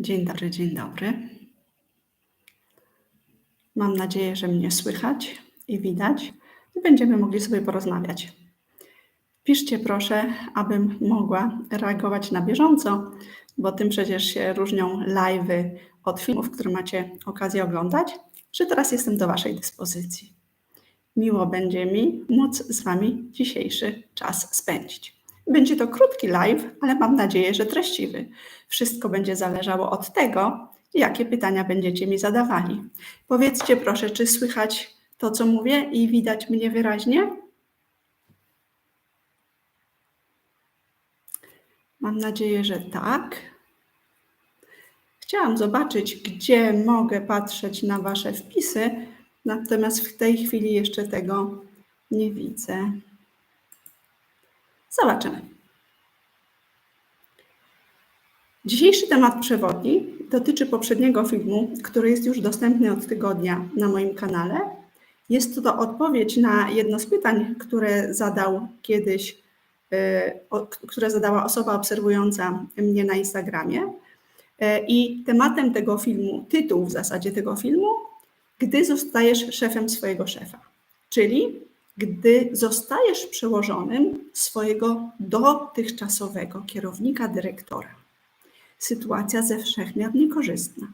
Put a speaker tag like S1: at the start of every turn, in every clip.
S1: Dzień dobry, dzień dobry. Mam nadzieję, że mnie słychać i widać i będziemy mogli sobie porozmawiać. Piszcie proszę, abym mogła reagować na bieżąco, bo tym przecież się różnią live'y od filmów, które macie okazję oglądać, że teraz jestem do Waszej dyspozycji. Miło będzie mi móc z Wami dzisiejszy czas spędzić. Będzie to krótki live, ale mam nadzieję, że treściwy. Wszystko będzie zależało od tego, jakie pytania będziecie mi zadawali. Powiedzcie proszę, czy słychać to, co mówię i widać mnie wyraźnie? Mam nadzieję, że tak. Chciałam zobaczyć, gdzie mogę patrzeć na Wasze wpisy, natomiast w tej chwili jeszcze tego nie widzę. Zobaczymy. Dzisiejszy temat przewodni dotyczy poprzedniego filmu, który jest już dostępny od tygodnia na moim kanale. Jest to odpowiedź na jedno z pytań, które zadał kiedyś, e, które zadała osoba obserwująca mnie na Instagramie. E, I tematem tego filmu, tytuł w zasadzie tego filmu, gdy zostajesz szefem swojego szefa, czyli gdy zostajesz przełożonym swojego dotychczasowego kierownika, dyrektora. Sytuacja ze wszechmiar niekorzystna.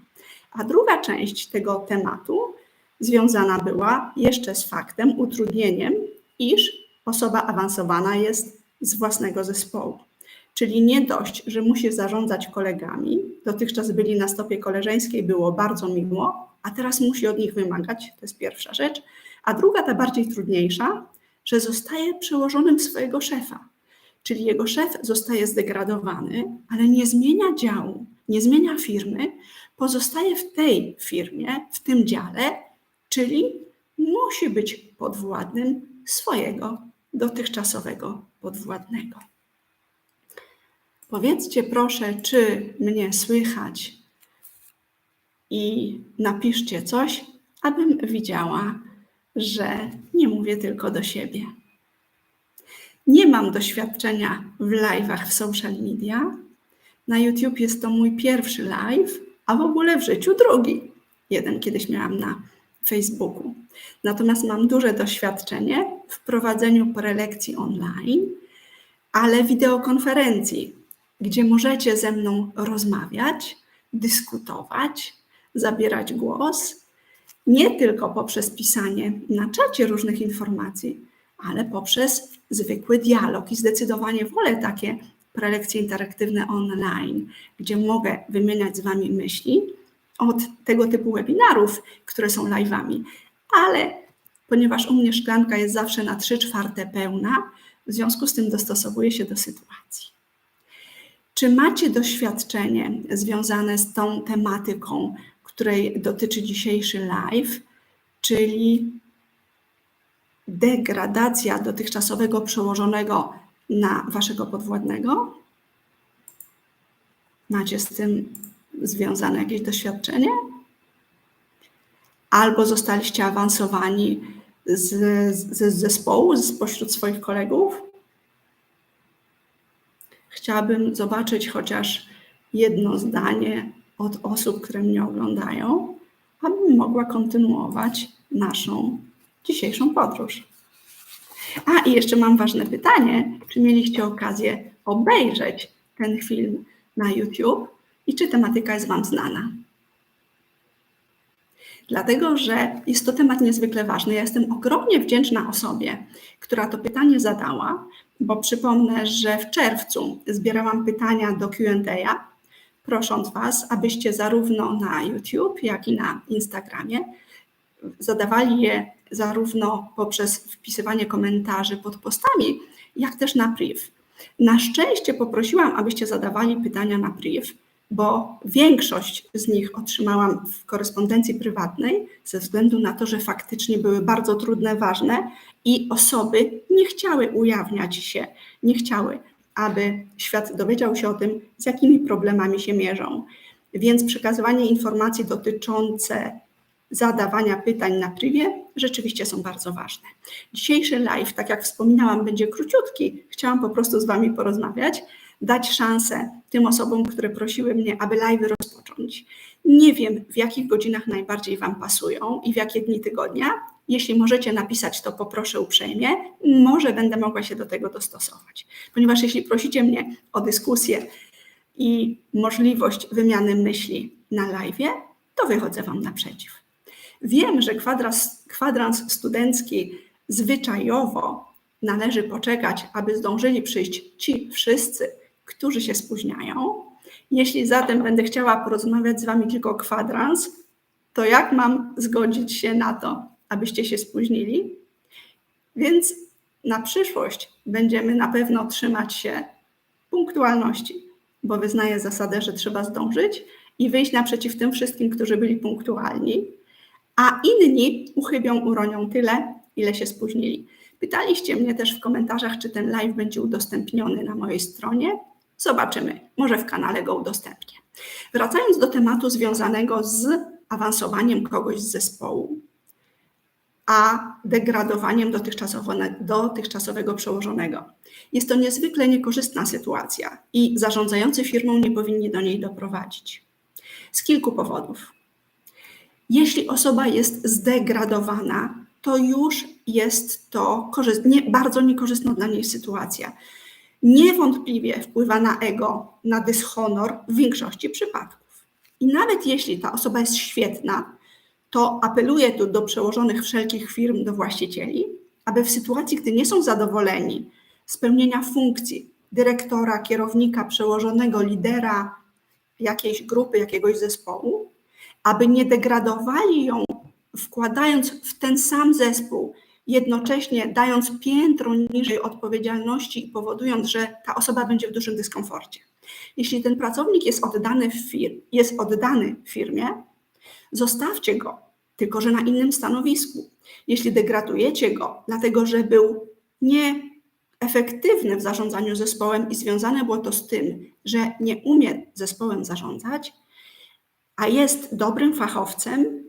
S1: A druga część tego tematu związana była jeszcze z faktem, utrudnieniem, iż osoba awansowana jest z własnego zespołu. Czyli nie dość, że musi zarządzać kolegami, dotychczas byli na stopie koleżeńskiej, było bardzo miło, a teraz musi od nich wymagać, to jest pierwsza rzecz. A druga, ta bardziej trudniejsza, że zostaje przełożonym swojego szefa. Czyli jego szef zostaje zdegradowany, ale nie zmienia działu, nie zmienia firmy, pozostaje w tej firmie, w tym dziale, czyli musi być podwładnym swojego dotychczasowego podwładnego. Powiedzcie proszę, czy mnie słychać i napiszcie coś, abym widziała, że nie mówię tylko do siebie. Nie mam doświadczenia w live'ach w social media. Na YouTube jest to mój pierwszy live, a w ogóle w życiu drugi. Jeden kiedyś miałam na Facebooku. Natomiast mam duże doświadczenie w prowadzeniu prelekcji online, ale wideokonferencji, gdzie możecie ze mną rozmawiać, dyskutować, zabierać głos, nie tylko poprzez pisanie na czacie różnych informacji, ale poprzez zwykły dialog i zdecydowanie wolę takie prelekcje interaktywne online, gdzie mogę wymieniać z Wami myśli od tego typu webinarów, które są live'ami. Ale ponieważ u mnie szklanka jest zawsze na 3 czwarte pełna, w związku z tym dostosowuję się do sytuacji. Czy macie doświadczenie związane z tą tematyką, której dotyczy dzisiejszy live, czyli degradacja dotychczasowego przełożonego na waszego podwładnego? Macie z tym związane jakieś doświadczenie? Albo zostaliście awansowani z, z, z zespołu, spośród swoich kolegów? Chciałabym zobaczyć chociaż jedno zdanie od osób, które mnie oglądają, abym mogła kontynuować naszą dzisiejszą podróż. A i jeszcze mam ważne pytanie: czy mieliście okazję obejrzeć ten film na YouTube i czy tematyka jest Wam znana? Dlatego, że jest to temat niezwykle ważny. Ja jestem ogromnie wdzięczna osobie, która to pytanie zadała, bo przypomnę, że w czerwcu zbierałam pytania do QA, prosząc Was, abyście zarówno na YouTube, jak i na Instagramie zadawali je zarówno poprzez wpisywanie komentarzy pod postami, jak też na priv. Na szczęście poprosiłam, abyście zadawali pytania na priv, bo większość z nich otrzymałam w korespondencji prywatnej, ze względu na to, że faktycznie były bardzo trudne, ważne i osoby nie chciały ujawniać się, nie chciały, aby świat dowiedział się o tym, z jakimi problemami się mierzą. Więc przekazywanie informacji dotyczące zadawania pytań na privie rzeczywiście są bardzo ważne. Dzisiejszy live, tak jak wspominałam, będzie króciutki. Chciałam po prostu z Wami porozmawiać, dać szansę tym osobom, które prosiły mnie, aby live rozpocząć. Nie wiem, w jakich godzinach najbardziej Wam pasują i w jakie dni tygodnia. Jeśli możecie napisać, to poproszę uprzejmie. Może będę mogła się do tego dostosować. Ponieważ jeśli prosicie mnie o dyskusję i możliwość wymiany myśli na live, to wychodzę Wam naprzeciw. Wiem, że kwadrans, kwadrans studencki zwyczajowo należy poczekać, aby zdążyli przyjść ci wszyscy, którzy się spóźniają. Jeśli zatem będę chciała porozmawiać z Wami tylko kwadrans, to jak mam zgodzić się na to, abyście się spóźnili? Więc na przyszłość będziemy na pewno trzymać się punktualności, bo wyznaję zasadę, że trzeba zdążyć i wyjść naprzeciw tym wszystkim, którzy byli punktualni, a inni uchybią, uronią tyle, ile się spóźnili. Pytaliście mnie też w komentarzach, czy ten live będzie udostępniony na mojej stronie. Zobaczymy, może w kanale go udostępnię. Wracając do tematu związanego z awansowaniem kogoś z zespołu, a degradowaniem dotychczasowego przełożonego. Jest to niezwykle niekorzystna sytuacja i zarządzający firmą nie powinni do niej doprowadzić. Z kilku powodów. Jeśli osoba jest zdegradowana, to już jest to bardzo niekorzystna dla niej sytuacja. Niewątpliwie wpływa na ego, na dyshonor w większości przypadków. I nawet jeśli ta osoba jest świetna, to apeluję tu do przełożonych wszelkich firm, do właścicieli, aby w sytuacji, gdy nie są zadowoleni z pełnienia funkcji dyrektora, kierownika, przełożonego, lidera jakiejś grupy, jakiegoś zespołu, aby nie degradowali ją, wkładając w ten sam zespół, jednocześnie dając piętro niżej odpowiedzialności i powodując, że ta osoba będzie w dużym dyskomforcie. Jeśli ten pracownik jest oddany fir- jest oddany firmie, zostawcie go, tylko że na innym stanowisku. Jeśli degradujecie go, dlatego że był nieefektywny w zarządzaniu zespołem i związane było to z tym, że nie umie zespołem zarządzać, a jest dobrym fachowcem,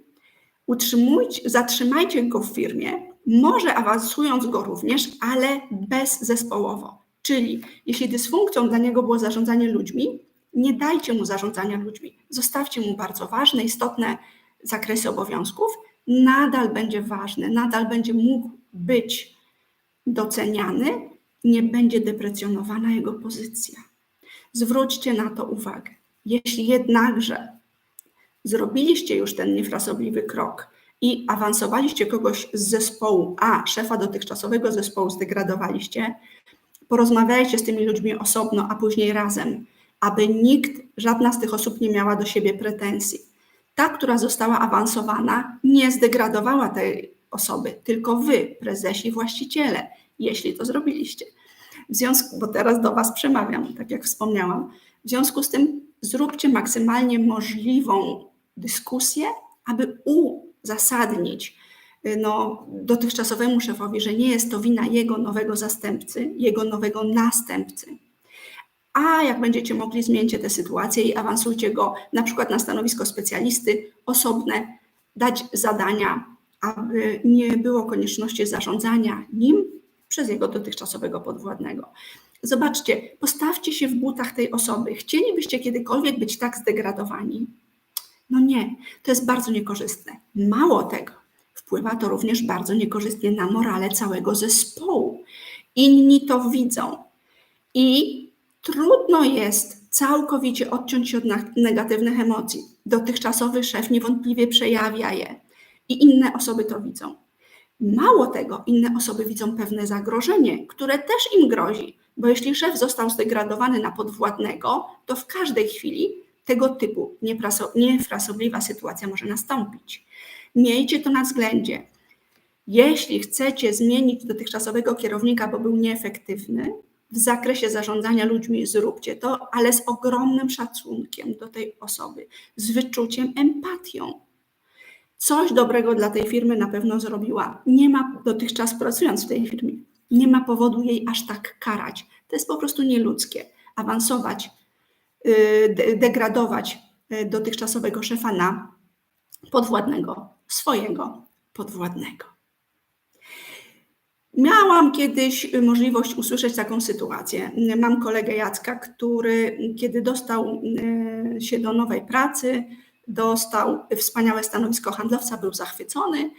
S1: utrzymujcie, zatrzymajcie go w firmie, może awansując go również, ale bezzespołowo. Czyli jeśli dysfunkcją dla niego było zarządzanie ludźmi, nie dajcie mu zarządzania ludźmi. Zostawcie mu bardzo ważne, istotne zakresy obowiązków. Nadal będzie ważny, nadal będzie mógł być doceniany, nie będzie deprecjonowana jego pozycja. Zwróćcie na to uwagę. Jeśli jednakże zrobiliście już ten niefrasobliwy krok i awansowaliście kogoś z zespołu, a szefa dotychczasowego zespołu zdegradowaliście, porozmawiajcie z tymi ludźmi osobno, a później razem, aby nikt, żadna z tych osób nie miała do siebie pretensji. Ta, która została awansowana, nie zdegradowała tej osoby, tylko wy, prezesi, właściciele, jeśli to zrobiliście. W związku, bo teraz do Was przemawiam, tak jak wspomniałam. W związku z tym zróbcie maksymalnie możliwą dyskusję, aby uzasadnić y, no, dotychczasowemu szefowi, że nie jest to wina jego nowego zastępcy, jego nowego następcy. A jak będziecie mogli, zmieńcie tę sytuację i awansujcie go na przykład na stanowisko specjalisty osobne, dać zadania, aby nie było konieczności zarządzania nim przez jego dotychczasowego podwładnego. Zobaczcie, postawcie się w butach tej osoby. Chcielibyście kiedykolwiek być tak zdegradowani? No nie, to jest bardzo niekorzystne. Mało tego, wpływa to również bardzo niekorzystnie na morale całego zespołu. Inni to widzą i trudno jest całkowicie odciąć się od negatywnych emocji. Dotychczasowy szef niewątpliwie przejawia je i inne osoby to widzą. Mało tego, inne osoby widzą pewne zagrożenie, które też im grozi, bo jeśli szef został zdegradowany na podwładnego, to w każdej chwili tego typu niefrasobliwa sytuacja może nastąpić. Miejcie to na względzie. Jeśli chcecie zmienić dotychczasowego kierownika, bo był nieefektywny, w zakresie zarządzania ludźmi zróbcie to, ale z ogromnym szacunkiem do tej osoby, z wyczuciem, empatią. Coś dobrego dla tej firmy na pewno zrobiła. Nie ma dotychczas pracując w tej firmie, nie ma powodu jej aż tak karać. To jest po prostu nieludzkie. Awansować degradować y, dotychczasowego szefa na podwładnego, swojego podwładnego. Miałam kiedyś możliwość usłyszeć taką sytuację. Mam kolegę Jacka, który kiedy dostał e, się do nowej pracy, dostał wspaniałe stanowisko handlowca, był zachwycony.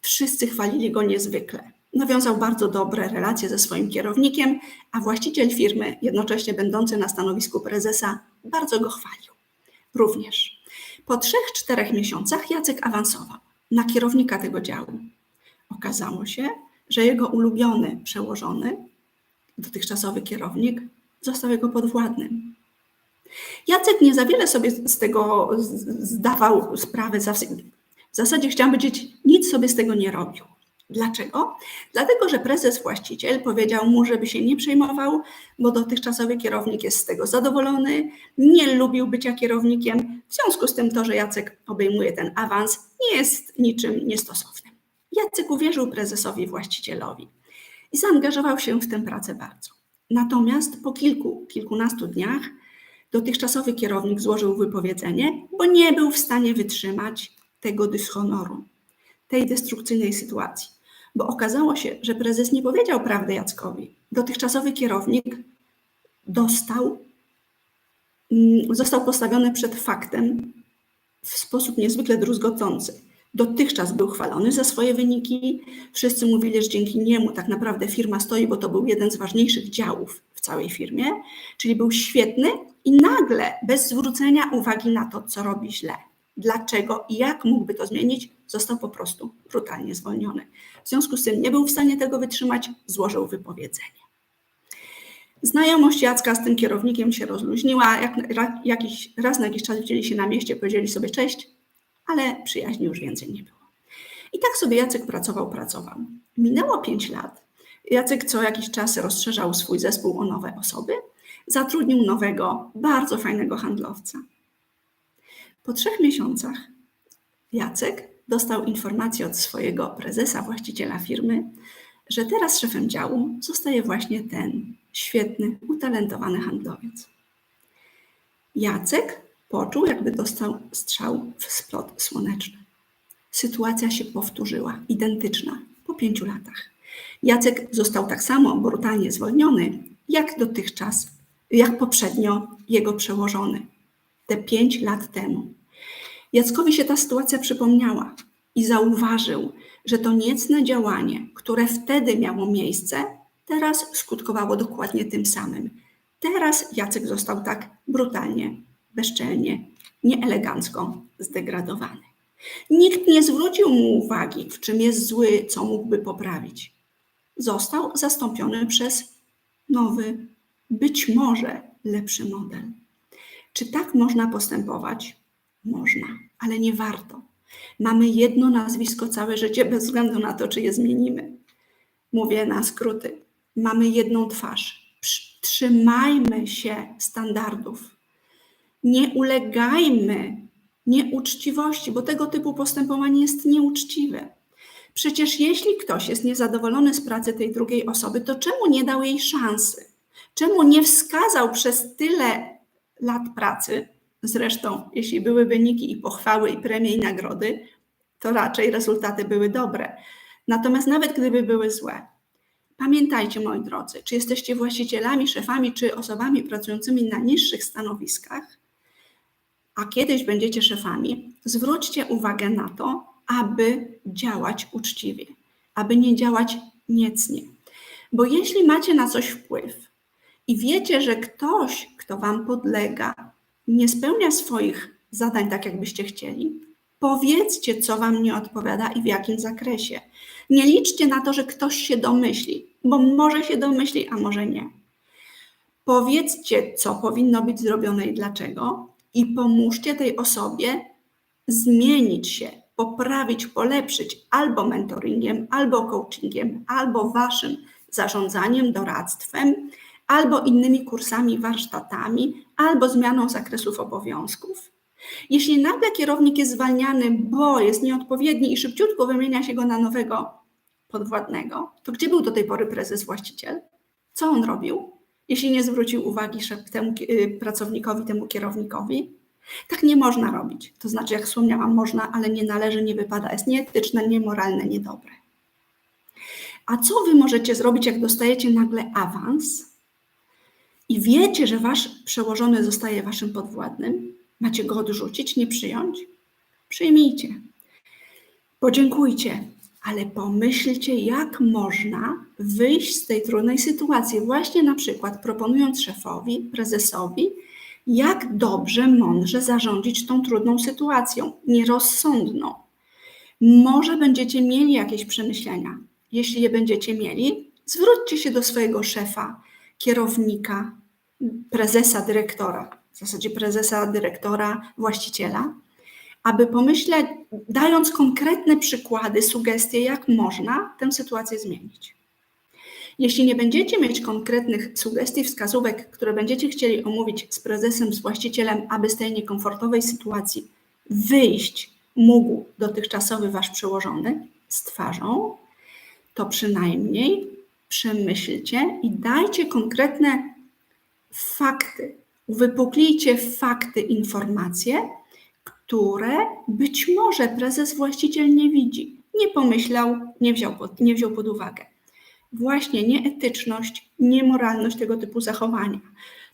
S1: Wszyscy chwalili go niezwykle. Nawiązał bardzo dobre relacje ze swoim kierownikiem, a właściciel firmy, jednocześnie będący na stanowisku prezesa, bardzo go chwalił. Również. Po trzech, czterech miesiącach Jacek awansował na kierownika tego działu. Okazało się, że jego ulubiony przełożony, dotychczasowy kierownik, został jego podwładnym. Jacek nie za wiele sobie z tego zdawał sprawę. W zasadzie chciałam powiedzieć, nic sobie z tego nie robił. Dlaczego? Dlatego, że prezes właściciel powiedział mu, żeby się nie przejmował, bo dotychczasowy kierownik jest z tego zadowolony, nie lubił bycia kierownikiem. W związku z tym to, że Jacek obejmuje ten awans, nie jest niczym niestosownym. Jacek uwierzył prezesowi właścicielowi i zaangażował się w tę pracę bardzo. Natomiast po kilku, kilkunastu dniach dotychczasowy kierownik złożył wypowiedzenie, bo nie był w stanie wytrzymać tego dyshonoru, tej destrukcyjnej sytuacji. Bo okazało się, że prezes nie powiedział prawdy Jackowi. Dotychczasowy kierownik dostał, mm, został postawiony przed faktem w sposób niezwykle druzgocący. Dotychczas był chwalony za swoje wyniki. Wszyscy mówili, że dzięki niemu tak naprawdę firma stoi, bo to był jeden z ważniejszych działów w całej firmie, czyli był świetny i nagle, bez zwrócenia uwagi na to, co robi źle, dlaczego i jak mógłby to zmienić, został po prostu brutalnie zwolniony. W związku z tym nie był w stanie tego wytrzymać, złożył wypowiedzenie. Znajomość Jacka z tym kierownikiem się rozluźniła. Jak, jakiś, raz na jakiś czas widzieli się na mieście, powiedzieli sobie cześć, ale przyjaźni już więcej nie było. I tak sobie Jacek pracował, pracował. Minęło pięć lat. Jacek co jakiś czas rozszerzał swój zespół o nowe osoby, zatrudnił nowego, bardzo fajnego handlowca. Po trzech miesiącach Jacek dostał informację od swojego prezesa, właściciela firmy, że teraz szefem działu zostaje właśnie ten świetny, utalentowany handlowiec. Jacek Poczuł, jakby dostał strzał w splot słoneczny. Sytuacja się powtórzyła, identyczna, po pięciu latach. Jacek został tak samo brutalnie zwolniony, jak dotychczas, jak poprzednio jego przełożony, te pięć lat temu. Jackowi się ta sytuacja przypomniała i zauważył, że to niecne działanie, które wtedy miało miejsce, teraz skutkowało dokładnie tym samym. Teraz Jacek został tak brutalnie bezczelnie, nieelegancko zdegradowany. Nikt nie zwrócił mu uwagi, w czym jest zły, co mógłby poprawić. Został zastąpiony przez nowy, być może lepszy model. Czy tak można postępować? Można, ale nie warto. Mamy jedno nazwisko całe życie, bez względu na to, czy je zmienimy. Mówię na skróty. Mamy jedną twarz. Trzymajmy się standardów nie ulegajmy nieuczciwości, bo tego typu postępowanie jest nieuczciwe. Przecież jeśli ktoś jest niezadowolony z pracy tej drugiej osoby, to czemu nie dał jej szansy? Czemu nie wskazał przez tyle lat pracy, zresztą jeśli były wyniki i pochwały, i premie, i nagrody, to raczej rezultaty były dobre. Natomiast nawet gdyby były złe, pamiętajcie, moi drodzy, czy jesteście właścicielami, szefami, czy osobami pracującymi na niższych stanowiskach, a kiedyś będziecie szefami, zwróćcie uwagę na to, aby działać uczciwie, aby nie działać niecnie. Bo jeśli macie na coś wpływ i wiecie, że ktoś, kto wam podlega, nie spełnia swoich zadań tak, jakbyście chcieli, powiedzcie, co wam nie odpowiada i w jakim zakresie. Nie liczcie na to, że ktoś się domyśli, bo może się domyśli, a może nie. Powiedzcie, co powinno być zrobione i dlaczego, i pomóżcie tej osobie zmienić się, poprawić, polepszyć albo mentoringiem, albo coachingiem, albo waszym zarządzaniem, doradztwem, albo innymi kursami, warsztatami, albo zmianą zakresów obowiązków. Jeśli nagle kierownik jest zwalniany, bo jest nieodpowiedni i szybciutko wymienia się go na nowego podwładnego, to gdzie był do tej pory prezes właściciel? Co on robił? jeśli nie zwrócił uwagi temu y, pracownikowi, temu kierownikowi. Tak nie można robić. To znaczy, jak wspomniałam, można, ale nie należy, nie wypada, jest nieetyczne, niemoralne, niedobre. A co wy możecie zrobić, jak dostajecie nagle awans i wiecie, że wasz przełożony zostaje waszym podwładnym? Macie go odrzucić, nie przyjąć? Przyjmijcie. Podziękujcie, ale pomyślcie, jak można wyjść z tej trudnej sytuacji, właśnie na przykład proponując szefowi, prezesowi, jak dobrze, mądrze zarządzić tą trudną sytuacją, nierozsądną. Może będziecie mieli jakieś przemyślenia. Jeśli je będziecie mieli, zwróćcie się do swojego szefa, kierownika, prezesa, dyrektora, w zasadzie prezesa, dyrektora, właściciela, aby pomyśleć, dając konkretne przykłady, sugestie, jak można tę sytuację zmienić. Jeśli nie będziecie mieć konkretnych sugestii, wskazówek, które będziecie chcieli omówić z prezesem, z właścicielem, aby z tej niekomfortowej sytuacji wyjść mógł dotychczasowy wasz przełożony z twarzą, to przynajmniej przemyślcie i dajcie konkretne fakty, uwypuklijcie fakty, informacje, które być może prezes właściciel nie widzi, nie pomyślał, nie wziął pod, nie wziął pod uwagę. Właśnie nieetyczność, niemoralność tego typu zachowania.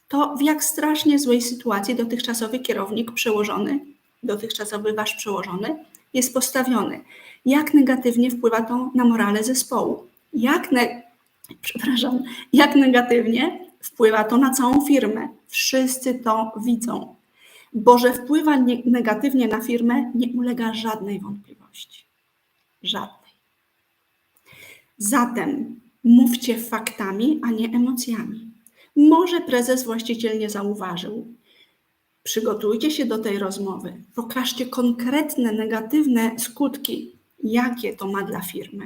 S1: To w jak strasznie złej sytuacji dotychczasowy kierownik przełożony, dotychczasowy wasz przełożony jest postawiony. Jak negatywnie wpływa to na morale zespołu? Jak, ne, przepraszam, jak negatywnie wpływa to na całą firmę? Wszyscy to widzą bo że wpływa negatywnie na firmę, nie ulega żadnej wątpliwości. Żadnej. Zatem mówcie faktami, a nie emocjami. Może prezes właściciel nie zauważył. Przygotujcie się do tej rozmowy. Pokażcie konkretne negatywne skutki, jakie to ma dla firmy.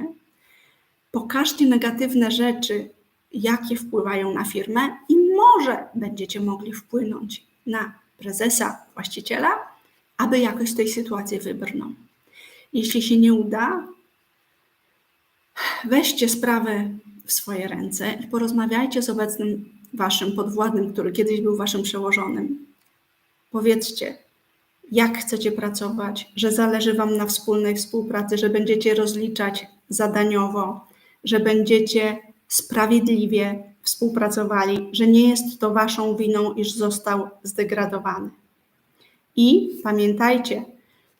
S1: Pokażcie negatywne rzeczy, jakie wpływają na firmę, i może będziecie mogli wpłynąć na prezesa, właściciela, aby jakoś z tej sytuacji wybrnął. Jeśli się nie uda, weźcie sprawę w swoje ręce i porozmawiajcie z obecnym waszym podwładnym, który kiedyś był waszym przełożonym. Powiedzcie, jak chcecie pracować, że zależy wam na wspólnej współpracy, że będziecie rozliczać zadaniowo, że będziecie sprawiedliwie współpracowali, że nie jest to waszą winą, iż został zdegradowany. I pamiętajcie,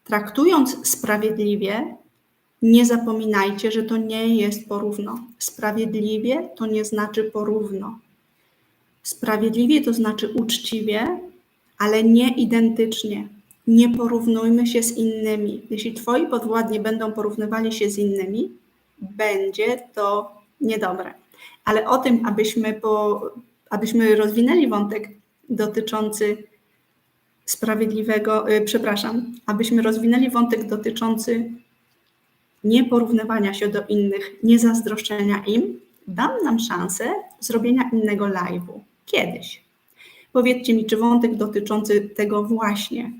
S1: traktując sprawiedliwie, nie zapominajcie, że to nie jest porówno. Sprawiedliwie to nie znaczy porówno. Sprawiedliwie to znaczy uczciwie, ale nie identycznie. Nie porównujmy się z innymi. Jeśli twoi podwładni będą porównywali się z innymi, będzie to niedobre ale o tym, abyśmy, po, abyśmy rozwinęli wątek dotyczący sprawiedliwego, y, przepraszam, abyśmy rozwinęli wątek dotyczący nieporównywania się do innych, niezazdroszczenia im, dam nam szansę zrobienia innego live'u kiedyś. Powiedzcie mi, czy wątek dotyczący tego właśnie,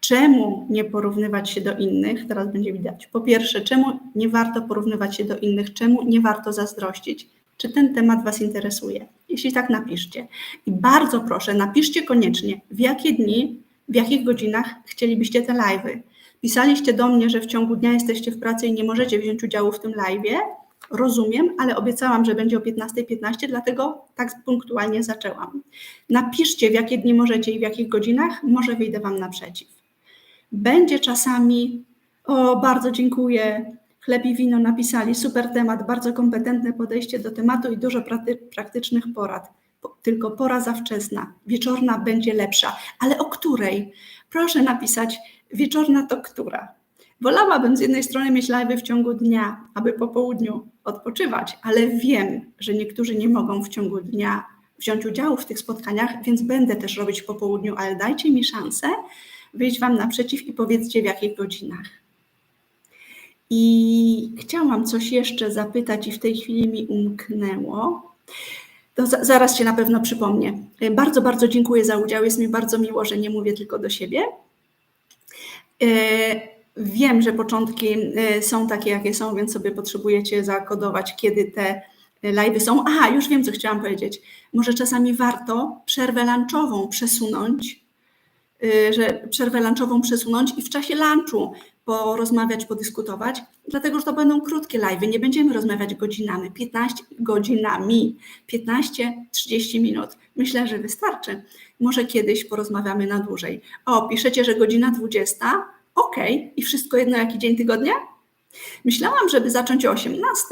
S1: czemu nie porównywać się do innych, teraz będzie widać. Po pierwsze, czemu nie warto porównywać się do innych, czemu nie warto zazdrościć, czy ten temat Was interesuje. Jeśli tak, napiszcie. I bardzo proszę, napiszcie koniecznie, w jakie dni, w jakich godzinach chcielibyście te live'y. Pisaliście do mnie, że w ciągu dnia jesteście w pracy i nie możecie wziąć udziału w tym live'ie. Rozumiem, ale obiecałam, że będzie o 15.15, .15, dlatego tak punktualnie zaczęłam. Napiszcie, w jakie dni możecie i w jakich godzinach, może wyjdę Wam naprzeciw. Będzie czasami, o bardzo dziękuję, Chleb i wino napisali super temat, bardzo kompetentne podejście do tematu i dużo praktycznych porad. Tylko pora za wczesna, wieczorna będzie lepsza. Ale o której? Proszę napisać, wieczorna to która? Wolałabym z jednej strony mieć live w ciągu dnia, aby po południu odpoczywać, ale wiem, że niektórzy nie mogą w ciągu dnia wziąć udziału w tych spotkaniach, więc będę też robić po południu, ale dajcie mi szansę wyjść Wam naprzeciw i powiedzcie w jakich godzinach. I chciałam coś jeszcze zapytać, i w tej chwili mi umknęło. To za, zaraz się na pewno przypomnię. Bardzo, bardzo dziękuję za udział. Jest mi bardzo miło, że nie mówię tylko do siebie. E, wiem, że początki e, są takie, jakie są, więc sobie potrzebujecie zakodować, kiedy te live'y są. Aha, już wiem, co chciałam powiedzieć. Może czasami warto przerwę lunchową przesunąć, że przerwę lunchową przesunąć i w czasie lunchu porozmawiać, podyskutować, dlatego że to będą krótkie live'y, nie będziemy rozmawiać godzinami, 15 godzinami, 15-30 minut. Myślę, że wystarczy. Może kiedyś porozmawiamy na dłużej. O, piszecie, że godzina 20, ok, i wszystko jedno jaki dzień tygodnia? Myślałam, żeby zacząć o 18.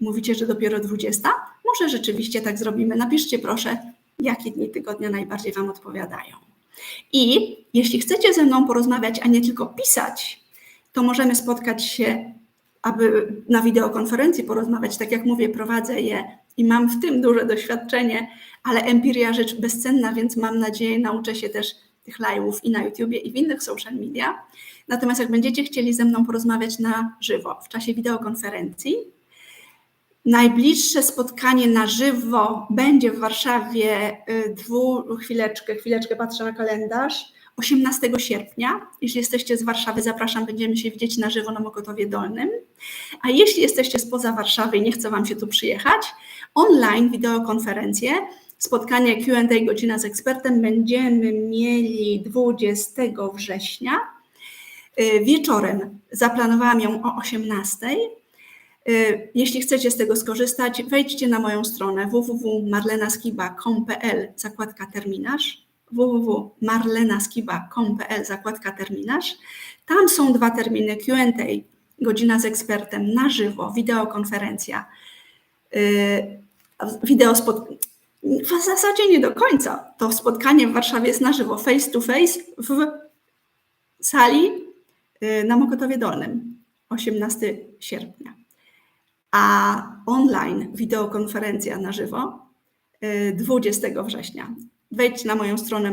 S1: Mówicie, że dopiero 20? Może rzeczywiście tak zrobimy. Napiszcie proszę, jakie dni tygodnia najbardziej Wam odpowiadają. I jeśli chcecie ze mną porozmawiać, a nie tylko pisać, to możemy spotkać się, aby na wideokonferencji porozmawiać. Tak jak mówię, prowadzę je i mam w tym duże doświadczenie, ale empiria rzecz bezcenna, więc mam nadzieję, nauczę się też tych live'ów i na YouTubie i w innych social media. Natomiast jak będziecie chcieli ze mną porozmawiać na żywo w czasie wideokonferencji, Najbliższe spotkanie na żywo będzie w Warszawie y, dwu, chwileczkę, chwileczkę patrzę na kalendarz, 18 sierpnia. Jeśli jesteście z Warszawy, zapraszam, będziemy się widzieć na żywo na Mokotowie Dolnym. A jeśli jesteście spoza Warszawy i nie chce Wam się tu przyjechać, online wideokonferencję, spotkanie Q&A godzina z ekspertem będziemy mieli 20 września. Y, wieczorem zaplanowałam ją o 18 Y, jeśli chcecie z tego skorzystać, wejdźcie na moją stronę www.marlenaskiba.com.pl zakładka terminarz www.marlenaskiba.com.pl zakładka terminarz. Tam są dwa terminy Q&A, godzina z ekspertem na żywo, wideokonferencja, y, wideo spot... W zasadzie nie do końca. To spotkanie w Warszawie jest na żywo, face to face w sali y, na Mokotowie Dolnym, 18 sierpnia a online wideokonferencja na żywo 20 y, września. Wejdź na moją stronę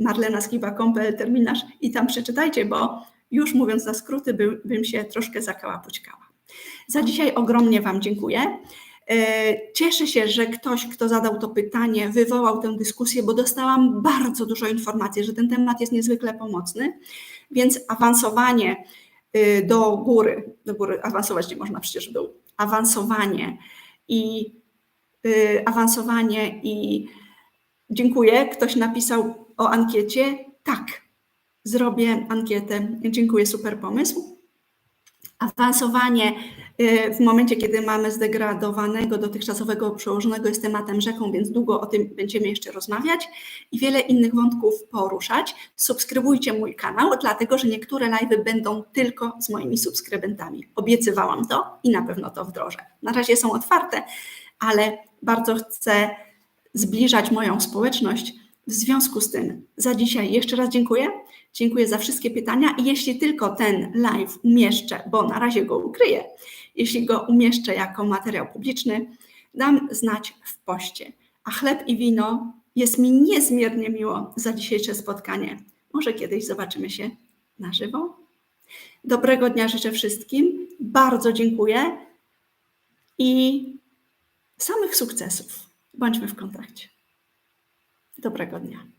S1: marlenaskiba.com.pl terminarz i tam przeczytajcie, bo już mówiąc na skróty, by, bym się troszkę zakałapućkała. Za dzisiaj ogromnie Wam dziękuję. Y, cieszę się, że ktoś, kto zadał to pytanie, wywołał tę dyskusję, bo dostałam bardzo dużo informacji, że ten temat jest niezwykle pomocny, więc awansowanie do góry, do góry awansować nie można przecież w awansowanie i y, awansowanie i dziękuję. Ktoś napisał o ankiecie. Tak, zrobię ankietę. Dziękuję, super pomysł. Awansowanie y, w momencie, kiedy mamy zdegradowanego dotychczasowego przełożonego jest tematem rzeką, więc długo o tym będziemy jeszcze rozmawiać i wiele innych wątków poruszać. Subskrybujcie mój kanał, dlatego że niektóre live'y będą tylko z moimi subskrybentami. Obiecywałam to i na pewno to wdrożę. Na razie są otwarte, ale bardzo chcę zbliżać moją społeczność. W związku z tym za dzisiaj jeszcze raz dziękuję. Dziękuję za wszystkie pytania i jeśli tylko ten live umieszczę, bo na razie go ukryję, jeśli go umieszczę jako materiał publiczny, dam znać w poście. A chleb i wino jest mi niezmiernie miło za dzisiejsze spotkanie. Może kiedyś zobaczymy się na żywo. Dobrego dnia życzę wszystkim. Bardzo dziękuję i samych sukcesów. Bądźmy w kontakcie. Dobrego dnia.